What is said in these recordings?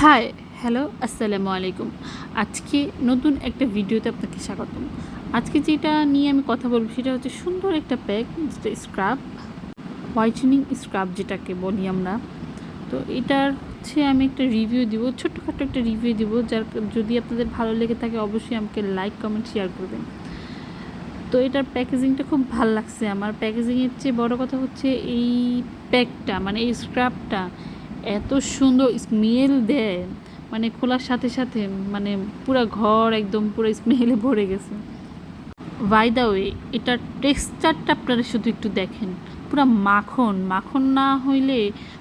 Hi hello আসসালামু আলাইকুম আজকে নতুন একটা ভিডিওতে আপনাকে স্বাগতম। আজকে যেটা নিয়ে আমি কথা বলব সেটা হচ্ছে সুন্দর একটা প্যাক যেটা স্ক্রাব হোয়াইটেনিং স্ক্রাব যেটাকে বলি আমরা। তো এটার হচ্ছে আমি একটা রিভিউ দিব ছোট্টখাটো একটা রিভিউ দিব, যার যদি আপনাদের ভালো লেগে থাকে অবশ্যই আমাকে লাইক কমেন্ট শেয়ার করবেন। তো এটার প্যাকেজিংটা খুব ভালো লাগছে আমার। প্যাকেজিংয়ের চেয়ে বড় কথা হচ্ছে এই প্যাকটা মানে এই স্ক্রাবটা এত সুন্দর স্মেল দেয়। মানে খোলার সাথে সাথে মানে পুরো ঘর একদম পুরো স্মেলে ভরে গেছে। বাই দা ওয়ে এটার টেক্সচারটা আপনারা শুধু একটু দেখেন। পুরো মাখন মাখন না হইলে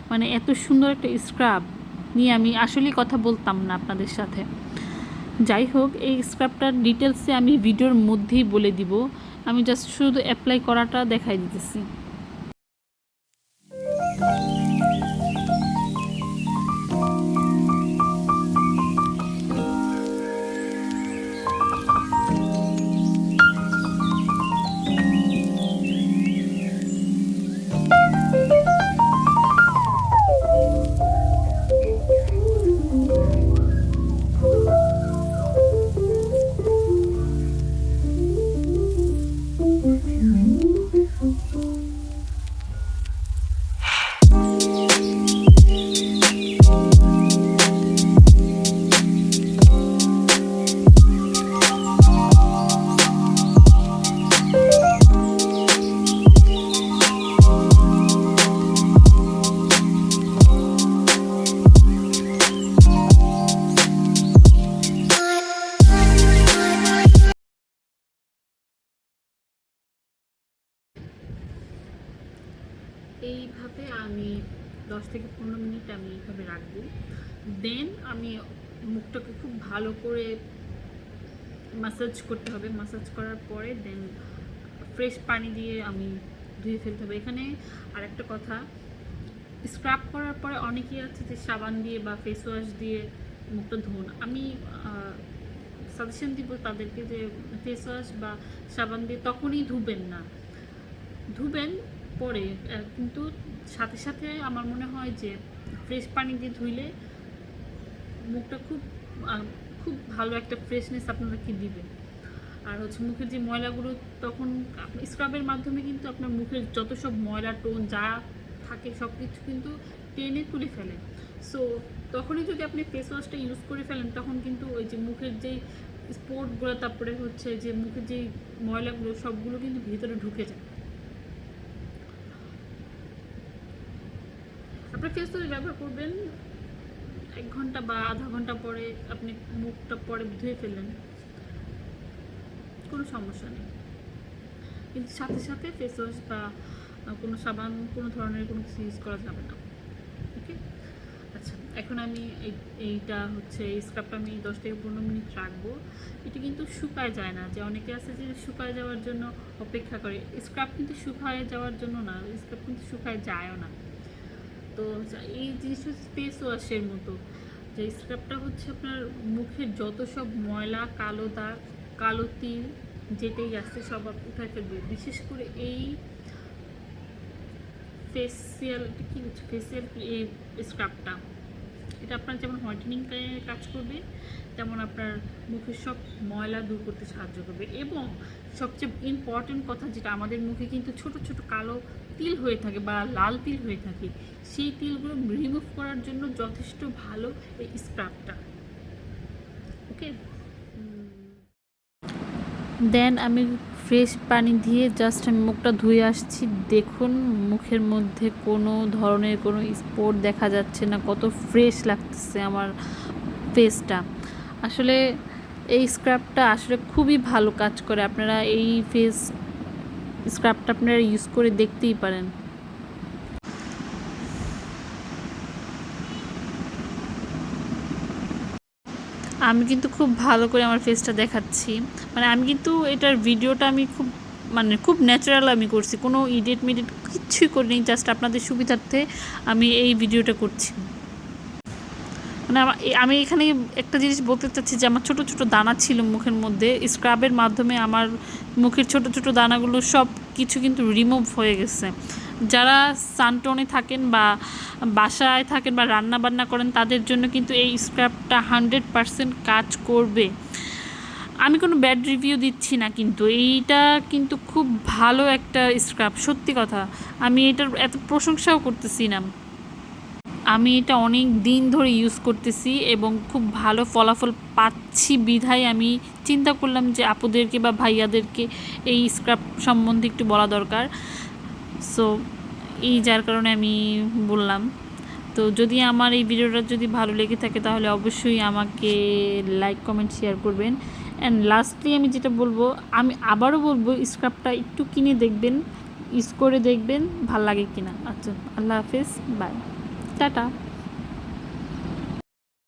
মানে এত সুন্দর একটা স্ক্রাব নিয়ে আমি আসলেই কথা বলতাম না আপনাদের সাথে। যাই হোক, এই স্ক্রাবটার ডিটেলসে আমি ভিডিওর মধ্যেই বলে দিব। আমি জাস্ট শুধু অ্যাপ্লাই করাটা দেখাই দিতেছি। আমি দশ থেকে পনেরো মিনিট আমি এইভাবে রাখব। দেন আমি মুখটাকে খুব ভালো করে মাসাজ করতে হবে। মাসাজ করার পরে দেন ফ্রেশ পানি দিয়ে আমি ধুয়ে ফেলতে হবে। এখানে আরেকটা কথা স্ক্রাব করার পরে অনেকেই আছে যে সাবান দিয়ে বা ফেস ওয়াশ দিয়ে মুখটা ধোন। আমি সাজেশন দিব তাদেরকে যে ফেস ওয়াশ বা সাবান দিয়ে তখনই ধুবেন না। ধুবেন পরে কিন্তু সাথে সাথে আমার মনে হয় যে ফ্রেশ পানি দিয়ে ধুইলে মুখটা খুব খুব ভালো একটা ফ্রেশনেস আপনাদেরকে দিবে। আর হচ্ছে মুখের যে ময়লাগুলো, তখন স্ক্রাবের মাধ্যমে কিন্তু আপনার মুখের যত সব ময়লা, টোন যা থাকে সব কিছু কিন্তু টেনে তুলে ফেলে। সো তখনই যদি আপনি ফেস ওয়াশটা ইউজ করে ফেলেন, তখন কিন্তু ওই যে মুখের যেই স্পোর্টগুলো তারপরে হচ্ছে যে মুখের যেই ময়লাগুলো, সবগুলো কিন্তু ভিতরে ঢুকে যায় আপনার ফেস ওয়াশ ব্যবহার করবেন, এক ঘণ্টা বা আধা ঘণ্টা পরে আপনি মুখটা পরে ধুয়ে ফেললেন, কোনো সমস্যা নেই। কিন্তু সাথে সাথে ফেস ওয়াশ বা কোনো সাবান, কোনো ধরনের কোনো কিছু ইউজ করা যাবে না ওকে আচ্ছা এখন আমি এই- এইটা হচ্ছে, এই স্ক্রাবটা আমি দশ থেকে পনেরো মিনিট রাখব। এটা কিন্তু শুকায় যায় না, যে অনেকে আছে যে শুকায় যাওয়ার জন্য অপেক্ষা করে। স্ক্রাব কিন্তু শুকায় যাওয়ার জন্য না স্ক্রাব কিন্তু শুকায় যায়ও না। তো এই জিনিসটা ফেস ওয়াশের মতো। যে স্ক্রাবটা হচ্ছে আপনার মুখের যত সব ময়লা, কালো দাগ, কালো তিল যেটাই আসছে সব উঠায় ফেলবে। বিশেষ করে এই ফেসিয়াল কি হচ্ছে? ফেসিয়াল এই স্ক্রাবটা এটা আপনার যেমন হোয়াইটেনিং কাজ করবে, তেমন আপনার মুখের সব ময়লা দূর করতে সাহায্য করবে। এবং সবচেয়ে ইম্পর্টেন্ট কথা যেটা, আমাদের মুখে কিন্তু ছোট ছোট কালো তিল হয়ে থাকে বা লাল তিল হয়ে থাকে, সেই তিলগুলো রিমুভ করার জন্য যথেষ্ট ভালো এই স্ক্রাবটা ওকে দেন আমি ফ্রেশ পানি দিয়ে জাস্ট আমি মুখটা ধুয়ে আসছি। দেখুন, মুখের মধ্যে কোনো ধরনের কোনো স্পট দেখা যাচ্ছে না। কত ফ্রেশ লাগতেছে আমার ফেসটা আসলে এই স্ক্রাবটা আসলে খুবই ভালো কাজ করে। আপনারা এই ফেস স্ক্রাবটা আপনারা ইউজ করে দেখতেই পারেন। আমি কিন্তু খুব ভালো করে আমার ফেসটা দেখাচ্ছি। মানে আমি কিন্তু এটার ভিডিওটা আমি খুব মানে খুব ন্যাচারাল আমি করছি। কোনো ইডিট মিডিট কিচ্ছুই করিনি জাস্ট আপনাদের সুবিধার্থে আমি এই ভিডিওটা করছি। মানে আমি এখানে একটা জিনিস বলতে চাচ্ছি যে আমার ছোট ছোট দানা ছিল মুখের মধ্যে। স্ক্রাবের মাধ্যমে আমার মুখের ছোট ছোট দানাগুলো সব কিছু কিন্তু রিমুভ হয়ে গেছে। যারা সানটনে থাকেন বা বাসায় থাকেন বা রান্না বান্না করেন, তাদের জন্য কিন্তু এই স্ক্রাবটা হান্ড্রেড পারসেন্ট কাজ করবে। আমি কোনো ব্যাড রিভিউ দিচ্ছি না কিন্তু। এইটা কিন্তু খুব ভালো একটা স্ক্রাব, সত্যি কথা। আমি এটার এত প্রশংসাও করতেছি না। আমি এটা অনেক দিন ধরে ইউজ করতেছি এবং খুব ভালো ফলাফল পাচ্ছি বিধায় আমি চিন্তা করলাম যে আপুদেরকে বা ভাইয়াদেরকে এই স্ক্রাব সম্বন্ধে একটু বলা দরকার। সো এই যার কারণে আমি বললাম। তো যদি আমার এই ভিডিওটা যদি ভালো লেগে থাকে তাহলে অবশ্যই আমাকে লাইক কমেন্ট শেয়ার করবেন। অ্যান্ড লাস্টলি আমি যেটা বলব, আমি আবারও বলব স্ক্রাবটা একটু কিনে দেখবেন ইউজ করে দেখবেন, ভালো লাগে কিনা। আচ্ছা আল্লাহ হাফেজ বাই টাটা।